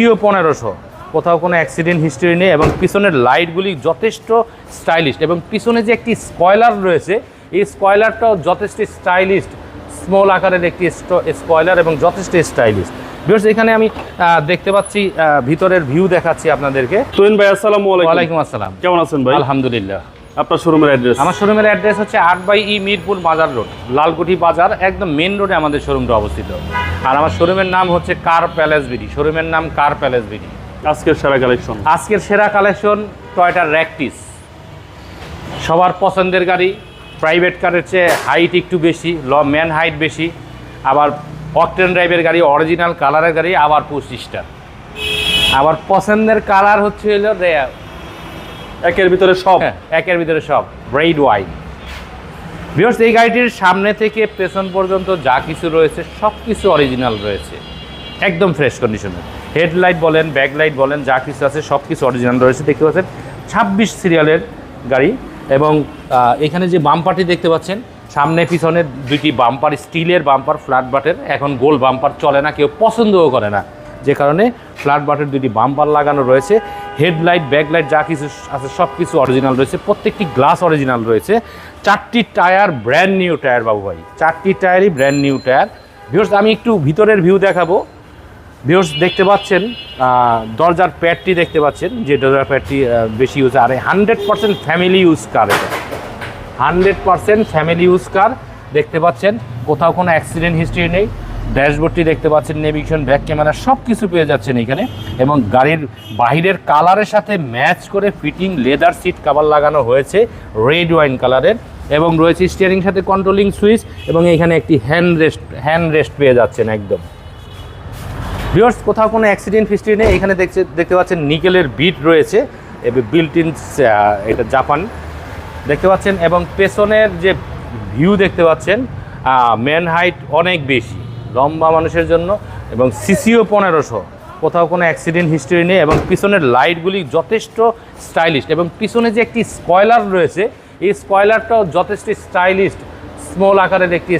সিসিও পনেরোশো। কোথাও কোনো অ্যাক্সিডেন্ট হিস্ট্রি নেই এবং পিছনের লাইটগুলি যথেষ্ট স্টাইলিশ এবং পিছনে যে একটি স্কয়লার রয়েছে এই স্কয়লারটাও যথেষ্ট স্টাইলিশ স্মল আকারের একটি স্কয়লার এবং যথেষ্ট স্টাইলিশ বিকজ এখানে আমি দেখতে পাচ্ছি ভিতরের ভিউ দেখাচ্ছি আপনাদেরকে। তুহিন ভাই আসসালামু আলাইকুম। ওয়ালাইকুম আসসালাম। কেমন আছেন ভাই? আলহামদুলিল্লাহ। আপনার শোরুমের অ্যাড্রেস আমার শোরুমের অ্যাড্রেস হচ্ছে আট বাই ই মিরপুর বাজার রোড লালকুঠি বাজার একদম মেন রোডে আমাদের শোরুমটা অবস্থিত। আর আমার শোরুমের নাম হচ্ছে কার প্যালেস বিডি। শোরুমের নাম কার প্যালেস বিডি। আজকের সেরা কালেকশন আজকের সেরা কালেকশন টয়টার র্যাকটিস সবার পছন্দের গাড়ি প্রাইভেট কারের চেয়ে হাইট একটু বেশি ল ম্যান হাইট বেশি আবার অকটেন ড্রাইভের গাড়ি অরিজিনাল কালারের গাড়ি আবার পঁচিশটা। আবার পছন্দের কালার হচ্ছে হলো একের ভিতরে সব। হ্যাঁ, একের ভিতরে সব। ব্রেড ওয়াইন বিকজ এই গাড়িটির সামনে থেকে পেছন পর্যন্ত যা কিছু রয়েছে সব কিছু অরিজিনাল রয়েছে। একদম ফ্রেশ কন্ডিশনের হেডলাইট বলেন ব্যাকলাইট বলেন যা কিছু আছে সব কিছু অরিজিনাল রয়েছে। দেখতে পাচ্ছেন ছাব্বিশ সিরিয়ালের গাড়ি এবং এখানে যে বাম্পারটি দেখতে পাচ্ছেন সামনে পিছনে দুইটি বাম্পার স্টিলের বাম্পার ফ্ল্যাট বাটের এখন গোল বাম্পার চলে না কেউ পছন্দও করে না। যে কারণে ফ্ল্যাট বাটের দুটি বাম্পার লাগানো রয়েছে। হেডলাইট, ব্যাকলাইট যা কিছু আছে সব কিছু অরিজিনাল রয়েছে। প্রত্যেকটি গ্লাস অরিজিনাল রয়েছে। চারটি টায়ার ব্র্যান্ড নিউ টায়ার বাবু ভাই। চারটি টায়ারই ব্র্যান্ড নিউ টায়ার ভিউর্স আমি একটু ভিতরের ভিউ দেখাবো। ভিউর্স দেখতে পাচ্ছেন দরজার প্যাডটি দেখতে পাচ্ছেন, যে দরজার প্যাডটি বেশি ইউজ আর hundred percent family use car এটা। Hundred percent family use car দেখতে পাচ্ছেন, কোথাও কোনো অ্যাক্সিডেন্ট হিস্ট্রি নেই। ড্যাশবোর্ডটি দেখতে পাচ্ছেন, নেভিগেশন, ব্যাক ক্যামেরা সব কিছু পেয়ে যাচ্ছেন এখানে। এবং গাড়ির বাহিরের কালারের সাথে ম্যাচ করে ফিটিং লেদার সিট কাভার লাগানো হয়েছে, রেড ওয়াইন কালারের। এবং রয়েছে স্টিয়ারিং সাথে কন্ট্রোলিং সুইচ এবং এখানে একটি হ্যান্ড রেস্ট হ্যান্ড রেস্ট পেয়ে যাচ্ছেন একদম। ভিউয়ার্স, কোথাও কোনো অ্যাক্সিডেন্ট হিস্ট্রি নেই। এখানে দেখছে, দেখতে পাচ্ছেন নিকেলের বিট রয়েছে বিল্ট ইন এটা জাপান। দেখতে পাচ্ছেন, এবং পেছনের যে ভিউ দেখতে পাচ্ছেন ম্যান হাইট অনেক বেশি। লম্বা মানুষের জন্য এবং সিসিও পনেরোশো। কোথাও কোনো অ্যাক্সিডেন্ট হিস্ট্রি নেই এবং পিছনের লাইটগুলি যথেষ্ট স্টাইলিশ এবং পিছনে যে একটি স্কয়লার রয়েছে, এই স্কয়লারটাও যথেষ্ট স্টাইলিশ স্মল আকারের একটি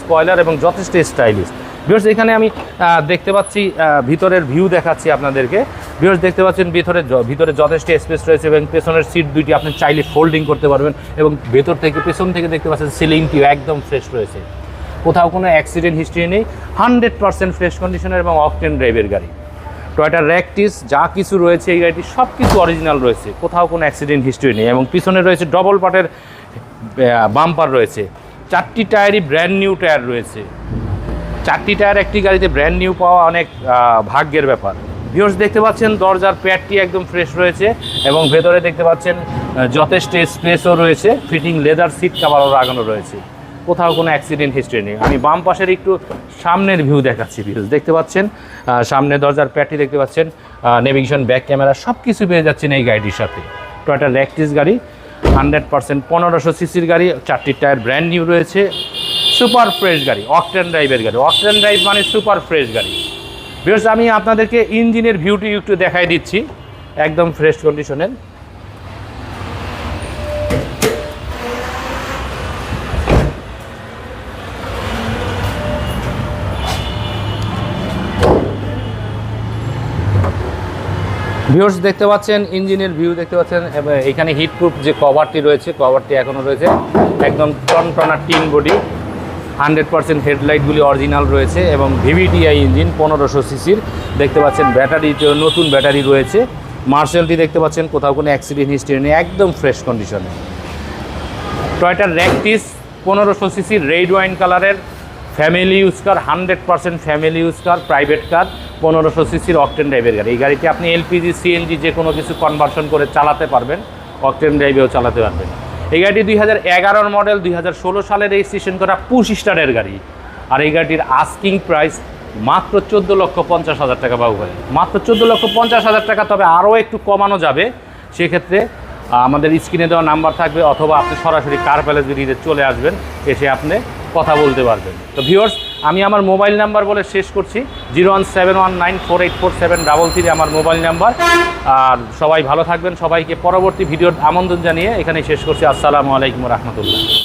স্কয়লার এবং যথেষ্ট স্টাইলিশ বিকজ এখানে আমি দেখতে পাচ্ছি ভিতরের ভিউ দেখাচ্ছি আপনাদেরকে। বিকজ দেখতে পাচ্ছেন ভিতরে ভিতরে যথেষ্ট স্পেস রয়েছে এবং পেছনের সিট দুইটি আপনি চাইলে ফোল্ডিং করতে পারবেন এবং ভেতর থেকে, পেছন থেকে দেখতে পাচ্ছেন সিলিংটিও একদম ফ্রেশ রয়েছে। কোথাও কোনো অ্যাক্সিডেন্ট হিস্ট্রি নেই হান্ড্রেড পার্সেন্ট ফ্রেশ কন্ডিশনের এবং অকটেন ড্রাইভের গাড়ি। টয়টা র্যাকটিস যা কিছু রয়েছে এই গাড়িটি সব কিছু অরিজিনাল রয়েছে, কোথাও কোনো অ্যাক্সিডেন্ট হিস্ট্রি নেই এবং পিছনে রয়েছে ডবল পার্টের বাম্পার রয়েছে। চারটি টায়ারই ব্র্যান্ড নিউ টায়ার রয়েছে। চারটি টায়ার একটি গাড়িতে ব্র্যান্ড নিউ পাওয়া অনেক ভাগ্যের ব্যাপার। ভিউর্স দেখতে পাচ্ছেন দরজার প্যাডটি একদম ফ্রেশ রয়েছে এবং ভেতরে দেখতে পাচ্ছেন যথেষ্ট স্পেসও রয়েছে ফিটিং লেদার সিট কাভারও লাগানো রয়েছে। কোথাও কোনো অ্যাক্সিডেন্ট হিস্ট্রি নেই। আমি বাম পাশের একটু সামনের ভিউ দেখাচ্ছি ভিউজ দেখতে পাচ্ছেন? সামনে দরজার প্যাটি দেখতে পাচ্ছেন? নেভিগেশন ব্যাক ক্যামেরা সব কিছু পেয়ে যাচ্ছেন এই গাড়িটির সাথে। টয়টা ল্যাকটিস গাড়ি হান্ড্রেড পার্সেন্ট পনেরোশো সিসির গাড়ি, চারটি টায়ার ব্র্যান্ড নিউ রয়েছে। সুপার ফ্রেশ গাড়ি অকটেন ড্রাইভের গাড়ি। অকটেন ড্রাইভ মানে সুপার ফ্রেশ গাড়ি। বিকজ আমি আপনাদেরকে ইঞ্জিনের ভিউটি একটু দেখাই দিচ্ছি। একদম ফ্রেশ কন্ডিশনের ভিউর্স দেখতে পাচ্ছেন, ইঞ্জিনের ভিউ দেখতে পাচ্ছেন এখানে হিটপ্রুফ যে কভারটি রয়েছে, কভারটি এখনও রয়েছে। একদম টনটনা টিন বডি, হান্ড্রেড পার্সেন্ট হেডলাইটগুলি অরিজিনাল রয়েছে, এবং ভিভিটিআই ইঞ্জিন পনেরোশো সিসির। দেখতে পাচ্ছেন ব্যাটারিতেও নতুন ব্যাটারি রয়েছে। মার্শালটি দেখতে পাচ্ছেন, কোথাও কোনো অ্যাক্সিডেন্ট হিস্ট্রি নেই, একদম ফ্রেশ কন্ডিশনে। টয়টার র্যাকটিস পনেরোশো সিসির রেড ওয়াইন কালারের, family use car, hundred percent family use car, private car. পনেরোশো সিসির অকটেন ড্রাইভের গাড়ি। এই গাড়িতে আপনি এলপিজি, সিএনজি যে কোনো কিছু কনভার্সন করে চালাতে পারবেন অকটেন ড্রাইভেও চালাতে পারবেন। এই গাড়িটি দুই হাজার এগারোর মডেল দুই হাজার ষোলো সালে রেজিস্ট্রেশন করা পুশ স্টারের গাড়ি। আর এই গাড়িটির আস্কিং প্রাইস মাত্র চোদ্দ লক্ষ পঞ্চাশ হাজার টাকা বাবু ভাই। মাত্র চোদ্দ লক্ষ পঞ্চাশ হাজার টাকা, তবে আরও একটু কমানো যাবে। সেক্ষেত্রে আমাদের স্ক্রিনে দেওয়া নাম্বার থাকবে, অথবা আপনি সরাসরি কার প্যালেস চলে আসবেন, এসে আপনি কথা বলতে পারবেন। তো ভিউয়ার্স আমি আমার মোবাইল নাম্বার বলে শেষ করছি, zero one seven one nine four eight four seven double three আমার মোবাইল নাম্বার। আর সবাই ভালো থাকবেন, সবাইকে পরবর্তী ভিডিওর আমন্ত্রণ জানিয়ে এখানে শেষ করছি। আসসালামু আলাইকুম রহমতুল্লাহ।